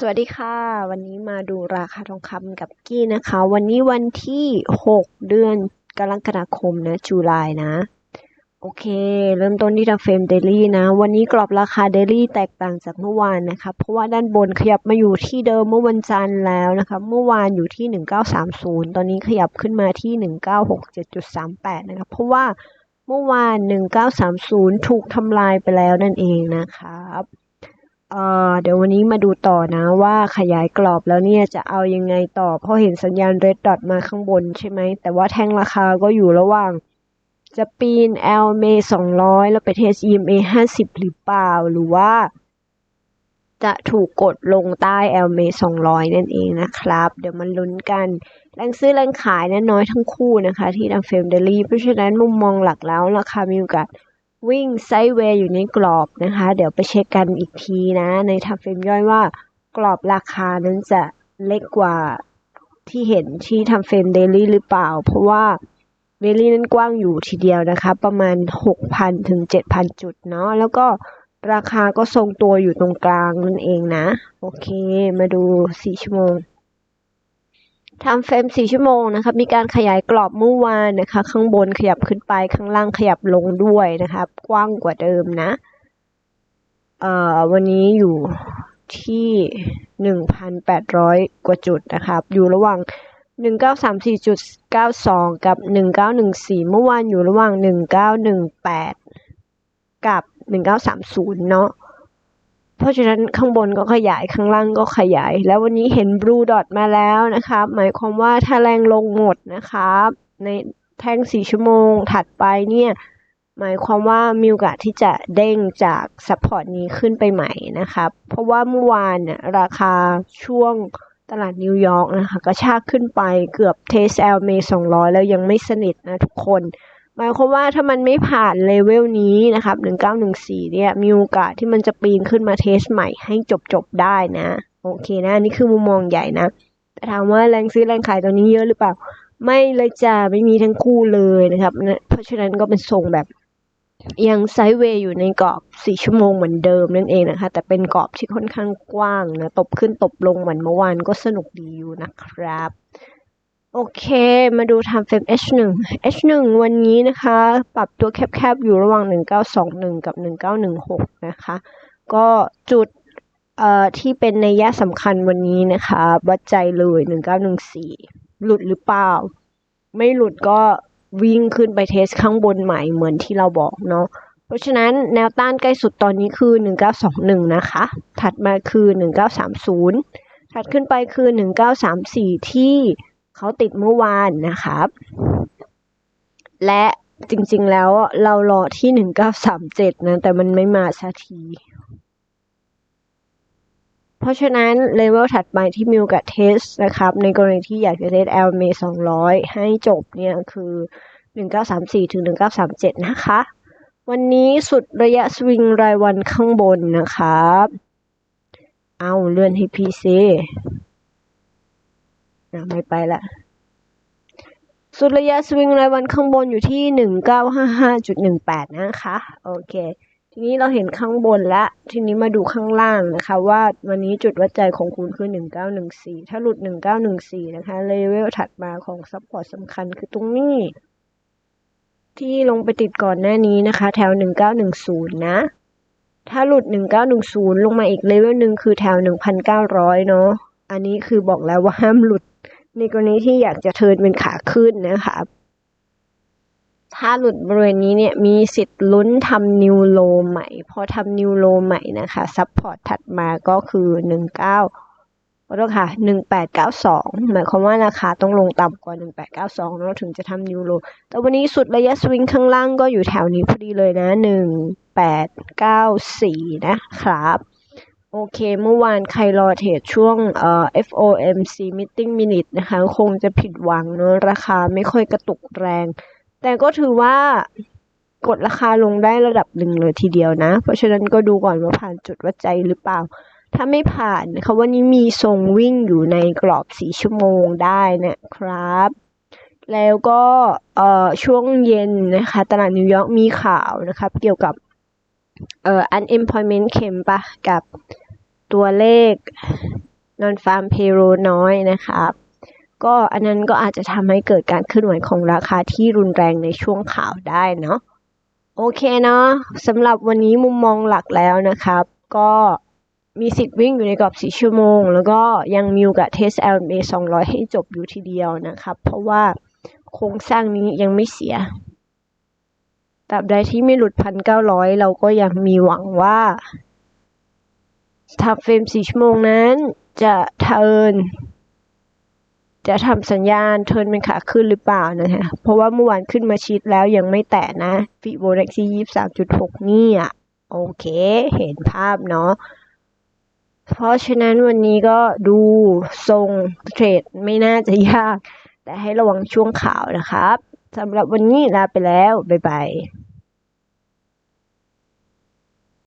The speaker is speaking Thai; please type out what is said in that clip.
สวัสดีค่ะ วันนี้มาดูราคาทองคำกับกี้นะคะ วันนี้วันที่ 6 เดือนกรกฎาคมนะจุลายนะ โอเค เริ่มต้นที่ทางเฟรมเดลี่นะ วันนี้กรอบราคาเดลี่แตกต่างจากเมื่อวานนะคะ เพราะว่าด้านบนขยับมาอยู่ที่เดิมเมื่อวันจันทร์แล้วนะคะ เมื่อวานอยู่ที่ 1930 ตอนนี้ขยับขึ้นมาที่ 1967.38 นะคะ เพราะว่าเมื่อวาน 1930 ถูกทำลายไปแล้วนั่นเองนะครับ เอ่อเดี๋ยววันนี้มาดูต่อนะว่าขยายกรอบแล้วเนี่ยจะเอายังไงต่อ เพราะเห็นสัญญาณ red dot มาข้างบนใช่ไหม แต่ว่าแท่งราคาก็อยู่ระหว่าง จะปีน LMA 200 แล้วไปเทส EMA 50 หรือเปล่า หรือว่า จะถูกกดลงใต้ LMA 200 นั่นเองนะครับ เดี๋ยวมันลุ้นกันแรงซื้อแรงขายนั้นน้อยทั้งคู่นะคะ ที่ทางเฟรมเดลี่เพราะฉะนั้นมุมมองหลักแล้วราคามีโอกาส วิ่งไซด์เวย์อยู่ในกรอบนะคะ เดี๋ยวไปเช็คกันอีกทีนะ ในทำเฟรมย่อยว่ากรอบราคานั้นจะเล็กกว่าที่เห็นที่ทำเฟรมเดลี่หรือเปล่า เพราะว่าเดลี่นั้นกว้างอยู่ทีเดียวนะคะ ประมาณ 6,000 ถึง 7,000 จุดเนาะแล้วก็ราคาก็ทรงตัวอยู่ตรงกลางนั่นเองนะ โอเค มาดู 4 ชั่วโมง ทำเฟรม4 ชั่วโมงนะคะ มีการขยายกรอบเมื่อวานนะคะ ข้างบนขยับขึ้นไป ข้างล่างขยับลงด้วยนะคะ กว้างกว่าเดิมนะ เอ่อ วันนี้อยู่ที่ 1,800 กว่าจุดนะครับ อยู่ระหว่าง 1934.92 กับ 1914 เมื่อวานอยู่ระหว่าง 1918 กับ 1930 เนาะ เพราะฉะนั้นข้างบนก็ขยายข้างล่างก็ขยาย แล้ววันนี้เห็นบลูดอทมาแล้วนะครับ หมายความว่าถ้าแรงลงหมดนะครับ ในแท่ง4ชั่วโมงถัดไปเนี่ย หมายความว่ามีโอกาสที่จะเด้งจากซัพพอร์ตนี้ขึ้นไปใหม่นะครับ เพราะว่าเมื่อวานเนี่ยราคาช่วงตลาดนิวยอร์กนะคะกระชากขึ้นไปเกือบเทสเอลเม200 แล้วยังไม่สนิทนะทุกคน หมายความว่าถ้ามันไม่ผ่านเลเวลนี้นะครับ1914เนี่ยมีโอกาสที่มันจะปีนขึ้นมาเทสใหม่ให้จบๆได้นะ โอเคนะนี่คือมุมมองใหญ่นะ แต่ถามว่าแรงซื้อแรงขายตอนนี้เยอะหรือเปล่า ไม่เลยจ้าไม่มีทั้งคู่เลยนะครับ เพราะฉะนั้นก็เป็นทรงแบบยังไซด์เวย์อยู่ในกรอบ 4 ชั่วโมงเหมือนเดิมนั่นเองนะคะ แต่เป็นกรอบที่ค่อนข้างกว้างนะ ตบขึ้นตบลงเหมือนเมื่อวานก็สนุกดีอยู่นะครับ โอเค มาดูทำเฟรม H1 H1 วันนี้นะคะ ปรับตัวแคบๆ อยู่ระหว่าง 1921 กับ 1916 นะคะ ก็จุดเอ่อที่เป็นในยะสำคัญวันนี้นะคะวัดใจเลย 1914 หลุดหรือเปล่า ไม่หลุดก็วิ่งขึ้นไปเทสข้างบนใหม่เหมือนที่เราบอกเนาะเพราะฉะนั้นแนวต้านใกล้สุดตอนนี้คือ 1921 นะคะ ถัดมาคือ 1930 ถัดขึ้นไปคือ 1934 ที่ เขาติดเมื่อวานนะครับ และจริงๆแล้วเรารอที่1937นะ แต่มันไม่มาสักที เพราะฉะนั้นเลเวลถัดไปที่มีโอกาสเทสนะครับ ในกรณีที่อยากจะเทส LMA 200ให้จบเนี่ยคือ1934ถึง1937นะคะ วันนี้สุดระยะสวิงรายวันข้างบนนะครับ เอาเลื่อนให้พีซี ไม่ไปละ สุดระยะสวิงรายวันข้างบนอยู่ที่1955.18นะคะ โอเค ทีนี้เราเห็นข้างบนแล้วทีนี้มาดูข้างล่างนะคะ ว่าวันนี้จุดวัดใจของคุณคือ1914ถ้าหลุด1914นะคะเลเวลถัดมาของซัพพอร์ตสำคัญคือตรงนี้ ที่ลงไปติดก่อนหน้านี้นะคะ แถว1910นะถ้าหลุด 1910 ลงมาอีกเลเวลหนึ่งคือแถว 1,900 เนาะ อันนี้คือบอกแล้วว่าห้ามหลุด ในกรณีที่อยากจะเทิร์นเป็นขาขึ้นนะคะถ้าหลุดบริเวณนี้เนี่ยมีสิทธิ์ลุ้นทำนิวโลใหม่ พอทำนิวโลใหม่นะคะซัพพอร์ตถัดมาก็คือ 19ขอโทษค่ะ 1892 หมายความว่าราคาต้องลงต่ำกว่า 1892แล้วถึงจะทำนิวโล แต่วันนี้สุดระยะสวิงข้างล่างก็อยู่แถวนี้พอดีเลยนะ 1894 นะครับ โอเค เมื่อวานใครรอเทรดช่วงเอ่อ FOMC meeting minute นะคะ คงจะผิดหวังเนอะราคาไม่ค่อยกระตุกแรง แต่ก็ถือว่ากดราคาลงได้ระดับหนึ่งเลยทีเดียวนะ เพราะฉะนั้นก็ดูก่อนว่าผ่านจุดวัดใจหรือเปล่า ถ้าไม่ผ่านนะคะวันนี้มีทรงวิ่งอยู่ในกรอบสีชั่วโมงได้นะครับ แล้วก็เอ่อช่วงเย็นนะคะตลาดนิวยอร์กมีข่าวนะครับ เกี่ยวกับเอ่อ unemployment เข็มปะกับ ตัวเลข non farm payroll น้อยนะครับ ก็อันนั้นก็อาจจะทำให้เกิดการเคลื่อนไหวของราคาที่รุนแรงในช่วงข่าวได้เนาะโอเคเนาะสำหรับวันนี้มุมมองหลักแล้วนะครับ ก็มีสิทธิ์วิ่งอยู่ในกรอบ4ชั่วโมง แล้วก็ยังมีโอกาสเทส LMA 200 ให้จบอยู่ทีเดียวนะครับ เพราะว่าโครงสร้างนี้ยังไม่เสียตราบใดที่ไม่หลุด 1,900 เราก็ยังมีหวังว่า ทับเฟรม 4 ชั่วโมงนั้น จะเทิร์นจะทำสัญญาณเทิร์นเป็นขาขึ้นหรือเปล่านะฮะเพราะว่าเมื่อวานขึ้นมาชิดแล้วยังไม่แตะนะฟิโบนัชชี23.6นี่อะโอเค เห็นภาพเนาะ เพราะฉะนั้นวันนี้ก็ดูทรงเทรดไม่น่าจะยาก แต่ให้ระวังช่วงข่าวนะครับสำหรับวันนี้ลาไปแล้ว บ๊ายบาย